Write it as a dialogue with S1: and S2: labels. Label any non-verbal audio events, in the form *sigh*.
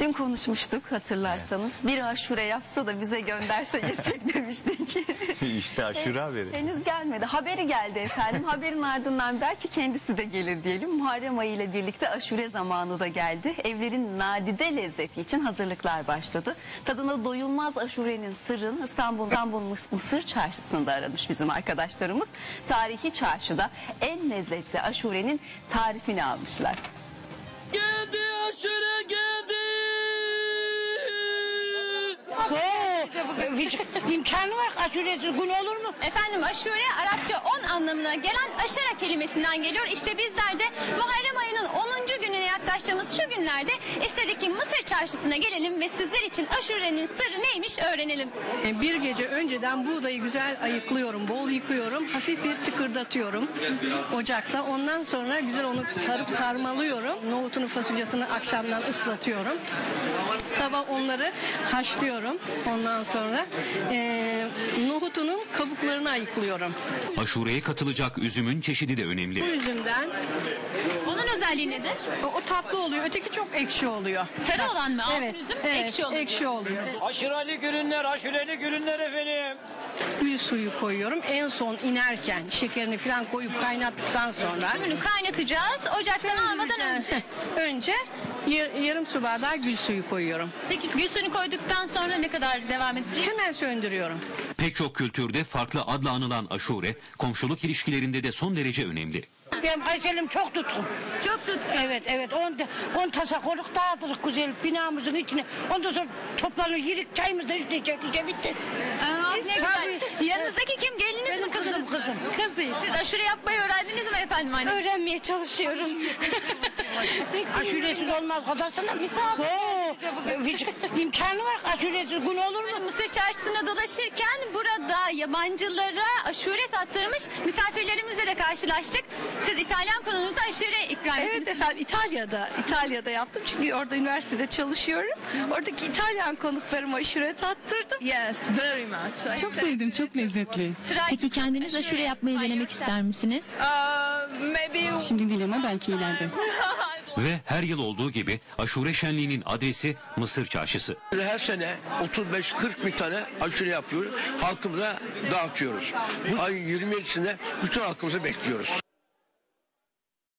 S1: Dün konuşmuştuk hatırlarsanız. Bir aşure yapsa da bize gönderse yesek *laughs* demiştik.
S2: işte aşure haberi.
S1: Henüz gelmedi. Haberi geldi efendim. Haberin ardından belki kendisi de gelir diyelim. Muharrem ayı ile birlikte aşure zamanı da geldi. Evlerin nadide lezzeti için hazırlıklar başladı. Tadına doyulmaz aşurenin sırrını İstanbul, İstanbul Mıs- Mısır Çarşısı'nda aramış bizim arkadaşlarımız. Tarihi çarşıda en lezzetli aşurenin tarifini almışlar.
S3: Geldi aşure geldi.
S4: Hiç imkanı var aşuresiz gün olur mu?
S5: Efendim aşure Arapça 10 anlamına gelen aşara kelimesinden geliyor. İşte bizler de Muharrem ayının 10. gününe yaklaştığımız şu günlerde istedik ki çarşısına gelelim ve sizler için aşurenin sırrı neymiş öğrenelim.
S4: E, Bir gece önceden buğdayı güzel ayıklıyorum, bol yıkıyorum, hafif bir tıkırdatıyorum ocakta. Ondan sonra güzel onu sarıp sarmalıyorum. Nohutunu, fasulyesini akşamdan ıslatıyorum. Sabah onları haşlıyorum. Ondan sonra e, kabuklarını ayıklıyorum.
S6: Aşureye katılacak üzümün çeşidi de
S4: Bu
S6: önemli.
S4: yüzünden
S5: Onun özelliği nedir?
S4: o, o tatlı oluyor, öteki çok ekşi oluyor.
S5: Sarı olan mı? Altın
S4: Evet,
S5: üzüm
S4: evet,
S5: ekşi olur.
S4: ekşi oluyor.
S7: Aşureli günler, aşureli günler efendim.
S4: Gül suyu koyuyorum. En son inerken şekerini falan koyup kaynattıktan sonra
S5: Bunu kaynatacağız ocaktan almadan önce. *laughs*
S4: önce yar- yarım su bardağı gül suyu koyuyorum.
S5: Peki gül suyunu koyduktan sonra ne kadar devam edecek?
S4: Hemen söndürüyorum.
S6: Pek çok kültürde farklı adla anılan aşure, komşuluk ilişkilerinde de son derece önemli.
S4: Benim Aysel'im çok tutkum.
S5: Çok tut.
S4: Evet evet. On, on tasa konuk dağıtırız güzel binamızın içine. Ondan sonra toplanır yedik çayımızı da üstüne içer bitti.
S5: Aa, ne güzel.
S4: Tabii.
S5: Yanınızdaki kim? Gelininiz
S4: Benim
S5: mi kızınız?
S4: kızım, kızım.
S5: Kızı. Siz aşure yapmayı öğrendiniz mi efendim anne?
S8: Öğrenmeye çalışıyorum.
S4: Aşuresiz olmaz odasına. Misafir. Oo, hiç imkanı var aşuresiz gün olur mu?
S5: Mısır çarşısına dolaşırken burada yabancılara aşure tattırmış misafirlerimizle de karşılaştık. Siz İtalyan konuğunuza aşure ikram
S9: Evet
S5: ettiniz.
S9: efendim İtalya'da İtalya'da yaptım çünkü orada üniversitede çalışıyorum. Oradaki İtalyan konuklarıma aşure tattırdım. Yes, very much.
S10: Çok sevdim, çok lezzetli.
S5: Peki kendiniz aşure yapmayı denemek ister misiniz?
S9: Uh, maybe
S10: Şimdi değil ama belki ileride. *laughs*
S6: Ve her yıl olduğu gibi aşure şenliğinin adresi Mısır Çarşısı.
S7: Her sene 35-40 bin tane aşure yapıyoruz. Halkımıza dağıtıyoruz. Bu ay 27'sinde bütün halkımızı bekliyoruz.